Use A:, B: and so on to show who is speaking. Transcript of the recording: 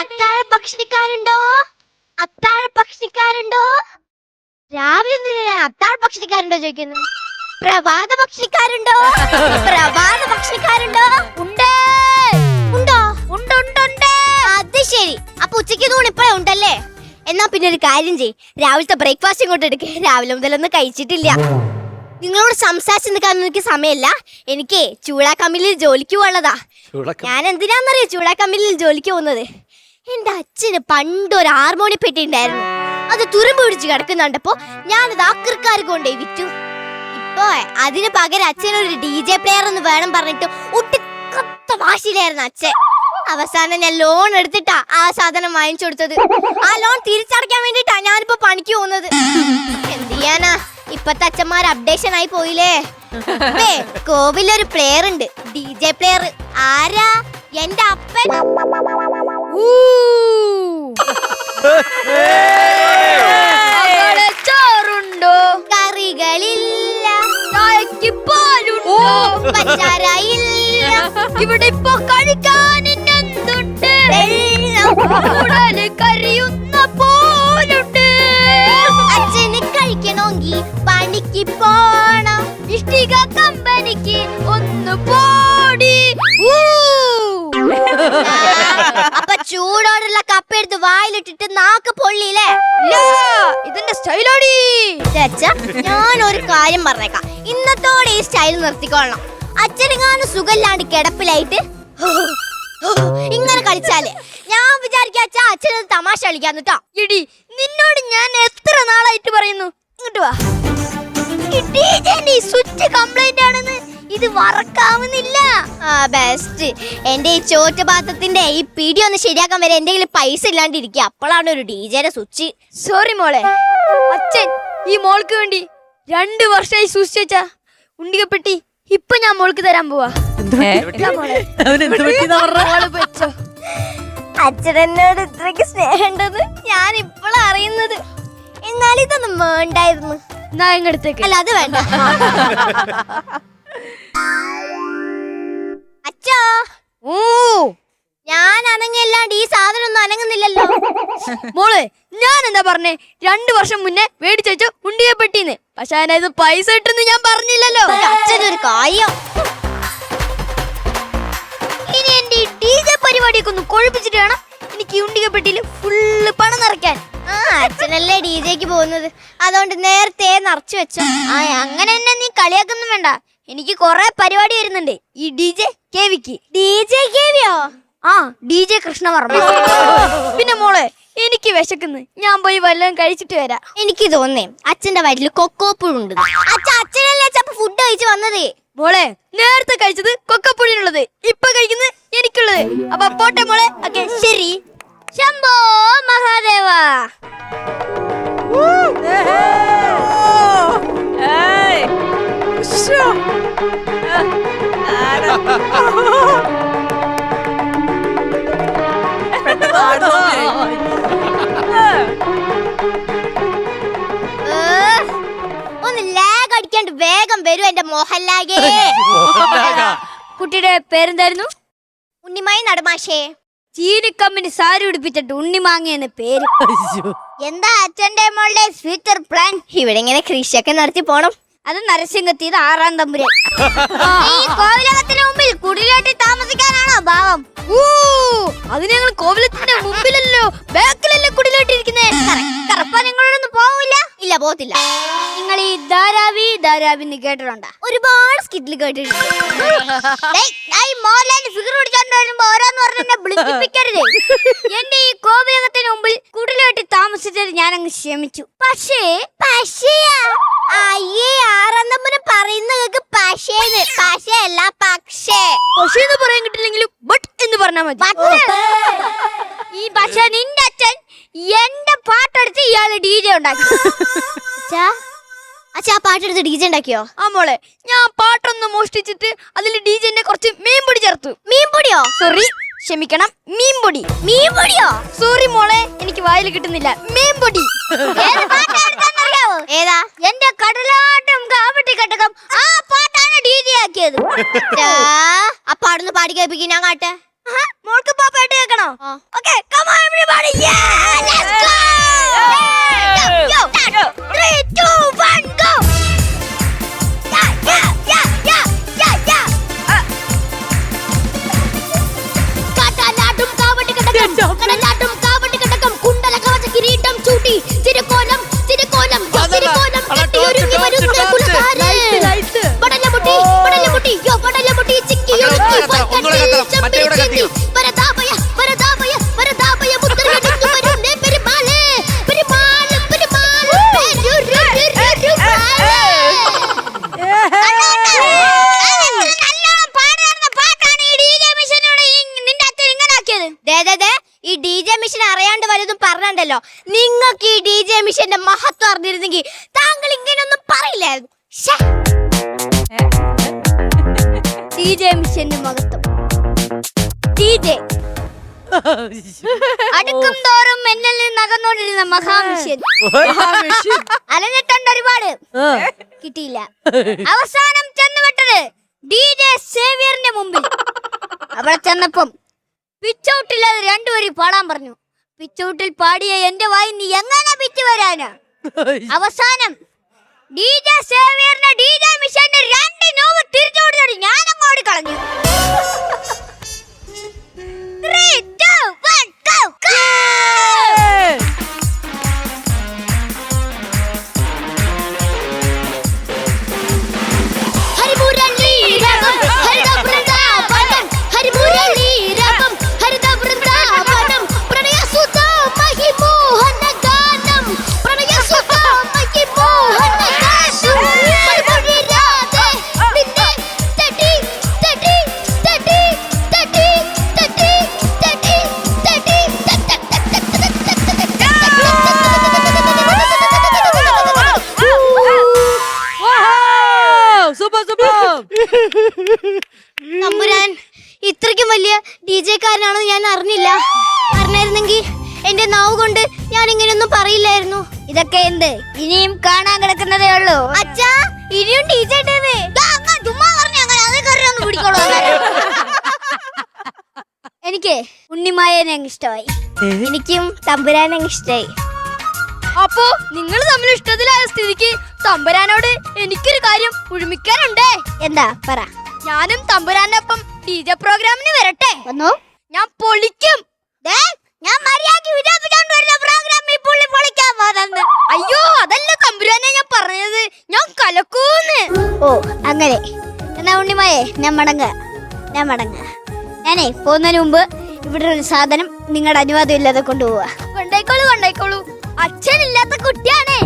A: അത്താഴ ഭക്ഷണിക്കാരുണ്ടോ അത്താഴ ഭക്ഷണിക്കാരുണ്ടോ രാവിലെ അത്താഴ ഭക്ഷണിക്കാരുണ്ടോ ചോദിക്കുന്നു. പ്രഭാത ഭക്ഷണിക്കാരുണ്ടോ പ്രഭാത ഭക്ഷണിക്കാരുണ്ടോ ഉണ്ടോ. ഉണ്ട്? ഉണ്ട് ഉണ്ട് അത് ശരി. അപ്പൊ ഉച്ചയ്ക്ക് തൂണ് ഇപ്പഴേ ഉണ്ടല്ലേ? എന്നാ പിന്നെ ഒരു കാര്യം ചെയ് രാവിലത്തെ ബ്രേക്ക്ഫാസ്റ്റ് ഇങ്ങോട്ട് എടുക്കേ. രാവിലെ മുതലൊന്നും കഴിച്ചിട്ടില്ല. നിങ്ങളോട് സംസാരിച്ച് നിൽക്കാൻ എനിക്ക് സമയമില്ല? എനിക്ക് ചൂടാ കമ്പനിയിൽ ജോലിക്ക് പോകാനുള്ളതാ. ഞാൻ എന്തിനാന്നറിയോ ചൂടാ കമ്പനിയിൽ ജോലിക്ക് പോകുന്നത്? എന്റെ അച്ഛന് പണ്ട് ഒരു ഹാർമോണി പെട്ടി ഉണ്ടായിരുന്നു അത് തുരുമ്പ് പിടിച്ച് കിടക്കുന്നുണ്ടപ്പോ ഞാനത് ആക്രിക്കാർക്ക് കൊണ്ടുപോയി വിറ്റു. ഇപ്പോ അതിന് പകരം അച്ഛനൊരു ഡി ജെ പ്ലെയർ എന്ന് വേണം പറഞ്ഞിട്ട് ഒട്ടിക്കത്ത വാശിയിലായിരുന്നു അച്ഛൻ. അവസാനം ഞാൻ ലോൺ എടുത്തിട്ടാ ആ സാധനം വാങ്ങിച്ചു കൊടുത്തത്. ആ ലോൺ തിരിച്ചടയ്ക്കാൻ വേണ്ടിട്ടാ ഞാനിപ്പോ പണിക്ക് പോകുന്നത്. എന്ത് ഇപ്പത്തെ അച്ഛന്മാർ അപ്ഡേഷൻ ആയി പോയില്ലേ? കോവിലൊരു പ്ലെയർ ഉണ്ട്. ഡി ജെ പ്ലെയർ ആരാ? എന്റെ അപ്പൻ.
B: ചോറുണ്ടോ?
A: കറികളില്ല.
B: പാലുണ്ടോ
A: പഞ്ചാരയില്ല.
B: ഇവിടെ ഇപ്പൊ കഴിക്കാൻ എന്തുണ്ട്
A: വെള്ളം.
B: ഒന്ന് പോടി.
A: അപ്പൊ ചൂടോടുള്ള കപ്പ എടുത്ത് വായിലിട്ടിട്ട് നാക്ക് പൊള്ളിയില്ലേ?
B: ഇതിന്റെ സ്റ്റൈലോടി
A: ഞാൻ ഒരു കാര്യം പറഞ്ഞേക്കാം. ഇന്നത്തോടെ ഈ സ്റ്റൈൽ നിർത്തിക്കൊള്ളണം അച്ഛനെങ്ങാനും സുഖമില്ലാണ്ട് കിടപ്പിലായിട്ട് ഇങ്ങനെ കളിച്ചാലേ. ഞാൻ വിചാരിക്കാ അച്ഛ അച്ഛനത് തമാശ കളിക്കാന്ന് കേട്ടോ
B: ഇടി നിന്നോട് ഞാൻ എത്ര നാളായിട്ട് പറയുന്നു? ഇങ്ങോട്ട് വാ.
A: സ്വിച്ച് കംപ്ലൈന്റ് ആണെന്ന്. ഇത് വറക്കാവുന്നില്ല. ആ ബെസ്റ്റ് എന്റെ ഈ ചോറ്റുപാത്രത്തിന്റെ ഈ പിടി ഒന്ന് ശരിയാക്കാൻ വരെ എന്തെങ്കിലും പൈസ ഇല്ലാണ്ടിരിക്കുക. അപ്പോഴാണ് ഒരു ഡീജയുടെ സ്വിച്ച്.
B: സോറി മോളെ. അച്ഛൻ ഈ മോൾക്ക് വേണ്ടി രണ്ട് വർഷമായി സൂക്ഷിച്ച ഉണ്ടികപ്പെട്ടി ഇപ്പൊ ഞാൻ മോൾക്ക് തരാൻ പോവാ.
A: അച്ഛനോട് ഇത്രയ്ക്ക് സ്നേഹമുണ്ടെന്ന് ഞാൻ ഇപ്പോഴാ അറിയുന്നത്. എന്നാലും ഇതൊന്നും വേണ്ടായിരുന്നു.
B: എന്നാ
A: അല്ല അത് വേണ്ട. അച്ഛാ
B: ഓ
A: ഞാൻ അനങ്ങല്ലാണ്ട് ഈ സാധനം ഒന്നും അനങ്ങുന്നില്ലല്ലോ.
B: മോളെ ഞാൻ എന്താ പറഞ്ഞേ? രണ്ടു വർഷം മുന്നേ മേടിച്ചു ഉണ്ടിയപ്പെട്ടിന്ന് പക്ഷെ അതിനത് പൈസ ഇട്ടെന്ന് ഞാൻ പറഞ്ഞില്ലല്ലോ.
A: അച്ഛനൊരു കാര്യം.
B: ഇനി എന്റെ ഡി ജെ പരിപാടിയൊക്കെ ഒന്ന് കൊഴുപ്പിച്ചിട്ട് വേണം എനിക്ക് ഉണ്ടികപ്പെട്ടിയിൽ ഫുള്ള് പണം നിറയ്ക്കാൻ.
A: ആ അച്ഛനല്ലേ ഡി ജെക്ക് പോകുന്നത്. അതുകൊണ്ട് നേരത്തെ നിറച്ചു വെച്ചോ.
B: ആ അങ്ങനെ തന്നെ നീ കളിയാക്കൊന്നും വേണ്ട. എനിക്ക് കൊറേ പരിപാടി വരുന്നുണ്ട്. ഈ ഡി ജെ കേവിക്ക്
A: ഡി ജെ കേവിയോ
B: ആ ഡി ജെ കൃഷ്ണവർമ്മ. പിന്നെ മോളെ എനിക്ക് വിശക്കുന്നു. ഞാൻ പോയി വല്ലതും കഴിച്ചിട്ട് വരാം.
A: എനിക്ക് തോന്നേ അച്ഛന്റെ വയറ്റിൽ കൊക്കോപ്പുഴുണ്ട് അച്ഛൻ അച്ഛനല്ലേ അച്ഛൻ ഫുഡ് കഴിച്ച് വന്നത്?
B: മോളെ നേരത്തെ കഴിച്ചത് കൊക്കപ്പുഴിനുള്ളത് ഇപ്പൊ കഴിക്കുന്നത് എനിക്കുള്ളത്. അപ്പൊ പോട്ടെ മോളെ. ഓക്കെ ശരി.
A: ശംഭോ മഹാദേവ. ഒന്ന് ലാഗ് അടിക്കാണ്ട് വേഗം വരൂ എന്റെ മോഹൻലാഗേ
B: കുട്ടിയുടെ പേരെന്തായിരുന്നു?
A: ഉണ്ണിമായി നടമാഷേ.
B: ചീനിക്കമ്മിന് സാരി ഉടുപ്പിച്ചിട്ട് ഉണ്ണിമാങ്ങ എന്ന പേര്.
A: എന്താ അച്ഛന്റെ മോളുടെ ഫ്യൂച്ചർ പ്ലാൻ ഇവിടെ ഇങ്ങനെ കൃഷിയൊക്കെ നടത്തി പോണം.
B: അത് നരസിംഹത്തി ഇത് ആറാം തമ്പുരാൻ.
A: ഈ കോവിലകത്തിന് മുമ്പിൽ കുടിലേറ്റി താമസിക്കാനാണോ ഭാവം
B: അത് ഞങ്ങൾ കോവിലത്തിന്റെ മുമ്പിലല്ലോ ബാക്കിലല്ലേ കുടിലോട്ടിരിക്കുന്നേ
A: കറപ്പ നിങ്ങളോടൊന്നും പോവില്ല ഇല്ല പോകത്തില്ല.
B: നിങ്ങൾ ഈ ധാരാവി ധാരാവി എന്ന് കേട്ടിട്ടുണ്ടാ?
A: ഒരുപാട് സ്കിറ്റിൽ കേട്ടിട്ടുണ്ട്. മോഹൻലാലിന്റെ ഫിഗർ പിടിച്ചോണ്ട് വരുമ്പോ ഓരോന്ന് പറഞ്ഞു എന്നെ വിളിപ്പിക്കരുത്.
B: എന്റെ ഈ കുടിലോട്ടി അങ്ങ് ക്ഷമിച്ചു.
A: പക്ഷേ പക്ഷേ അയ്യേ ആറന്നമ്മന് പറയുന്ന കേക്ക് പക്ഷേന്ന്. പക്ഷേ അല്ല പക്ഷേ.
B: പക്ഷേ എന്ന് പറയാൻ കിട്ടില്ലെങ്കിലും ബട്ട് എന്ന് പറഞ്ഞാൽ മതി. ഈ പക്ഷേ നിന്റെ അച്ഛൻ എന്റെ പാട്ടെടുത്ത് ഇയാൾ ഡി ജെ ഉണ്ടാക്കി.
A: അച്ഛാ പാട്ടെടുത്ത് ഡി ജെ ഉണ്ടാക്കിയോ?
B: ആ മോളെ ഞാൻ പാട്ടൊന്ന് മോഷ്ടിച്ചിട്ട് അതിൽ ഡി ജെന്റെ കുറച്ച് മീൻപൊടി ചേർത്തു.
A: മീൻപൊടിയോ?
B: സോറി ക്ഷമിക്കണം മീൻപൊടി.
A: മീൻപൊടിയോ?
B: സോറി മോളെ എനിക്ക് വായിൽ കിട്ടുന്നില്ല. മീൻപൊടി.
A: ഏതാ
C: എന്റെ കടലാട്ടം കാവട്ടി കട്ടകം. ആ പാട്ടാണ് ഡി ജെ ആക്കിയത്.
A: അപ്പൊ അവിടുന്ന് പാടി കേൾപ്പിക്കും ഞാൻ കാട്ടെ.
C: മോൾക്ക് പാപ്പായിട്ട് കേൾക്കണോ? Okay come on everybody yeah let's go 3 2 1
A: ദേ, ഈ ഡി ജെ മിഷൻ അറിയാണ്ട് വലുതും പറഞ്ഞുണ്ടല്ലോ നിങ്ങൾക്ക് ഈ ഡി ജെ മിഷന്റെ മഹത്വം അറിഞ്ഞിരുന്നെങ്കിൽ താങ്കൾ ഇങ്ങനെയൊന്നും പറയില്ലായിരുന്നു. ശ്ശേ.
C: DJ മിഷന്റെ മഹത്വം. DJ അടുക്കും തോറും എന്നിൽ നിന്ന് അകന്നോണ്ടിരുന്ന മഹാമിഷൻ. അലഞ്ഞിട്ടുണ്ട് ഒരുപാട്. കിട്ടിയില്ല. അവസാനം ചെന്നുവിട്ടത് ഡി ജെ സേവിയറിന്റെ മുമ്പിൽ. അവിടെ ചെന്നപ്പം പിച്ചൗട്ടില്ലാതെ രണ്ടുപേരും പാടാൻ പറഞ്ഞു. പിച്ചൗട്ടിൽ പാടിയ എന്റെ വായി നീ എങ്ങനെ പിച്ച് വരാനാ? അവസാനം ഡി ജെ സേവിയറിന്റെ ഡി ജെ മിഷന്റെ രണ്ട് നോവ് തിരിച്ചു കൊടുത്തോടി ഞാൻ അങ്ങോട്ട് കളഞ്ഞു Three, two, one, go, go!
A: തമ്പുരാൻ ഇത്രയ്ക്കും വലിയ ഡി ജെക്കാരനാണെന്ന് ഞാൻ അറിഞ്ഞില്ല. അറിഞ്ഞായിരുന്നെങ്കിൽ എന്റെ നാവ് കൊണ്ട് ഞാൻ ഇങ്ങനെയൊന്നും പറയില്ലായിരുന്നു.
C: ഇതൊക്കെ എന്ത്? ഇനിയും കാണാൻ കിടക്കുന്നതേ ഉള്ളൂ.
A: അച്ഛാ ഇനിയും ഡി ജെ
C: ചുമ്മാ പറഞ്ഞു അങ്ങനെ അത് കയറി ഒന്ന് പിടിക്കോളൂ എനിക്ക് ഉണ്ണിമായ അങ്ങ് ഇഷ്ടമായി.
A: എനിക്കും തമ്പുരാനെ ഇഷ്ടായി
C: അപ്പോ നിങ്ങൾ തമ്മിൽ ഇഷ്ടത്തിലായ സ്ഥിതിക്ക് തമ്പുരാനോട് എനിക്കൊരു കാര്യം ഉഴുമിക്കാനുണ്ടേ.
A: എന്താ? പറ.
C: ഞാനും തമ്പുരാന്റെ ടീച്ചർ ഡി ജെ പ്രോഗ്രാമിന് വരട്ടെ.
A: വന്നോ.
C: ഞാൻ പൊളിക്കും. ഞാൻ മര്യാദയ്ക്ക് വിജയിപ്പിച്ചോണ്ട് വരുന്ന പ്രോഗ്രാം ഈ പുള്ളി പൊളിക്കാൻ പോകുന്നത്. അയ്യോ അതല്ല തമ്പുരാനെ ഞാൻ പറഞ്ഞത്. ഞാൻ കലക്കൂന്ന്.
A: ഓ അങ്ങനെ.
C: എന്നാ ഉണ്ണിമായേ ഞാൻ മടങ്ങ. ഞാൻ മടങ്ങ. ഞാനേ പോകുന്നതിന് മുമ്പ് ഇവിടെ ഒരു സാധനം നിങ്ങളുടെ അനുവാദം ഇല്ലാതെ കൊണ്ടുപോവാ. കൊണ്ടേക്കോളൂ കൊണ്ടേക്കോളൂ. അച്ഛനില്ലാത്ത കുട്ടിയാണേ.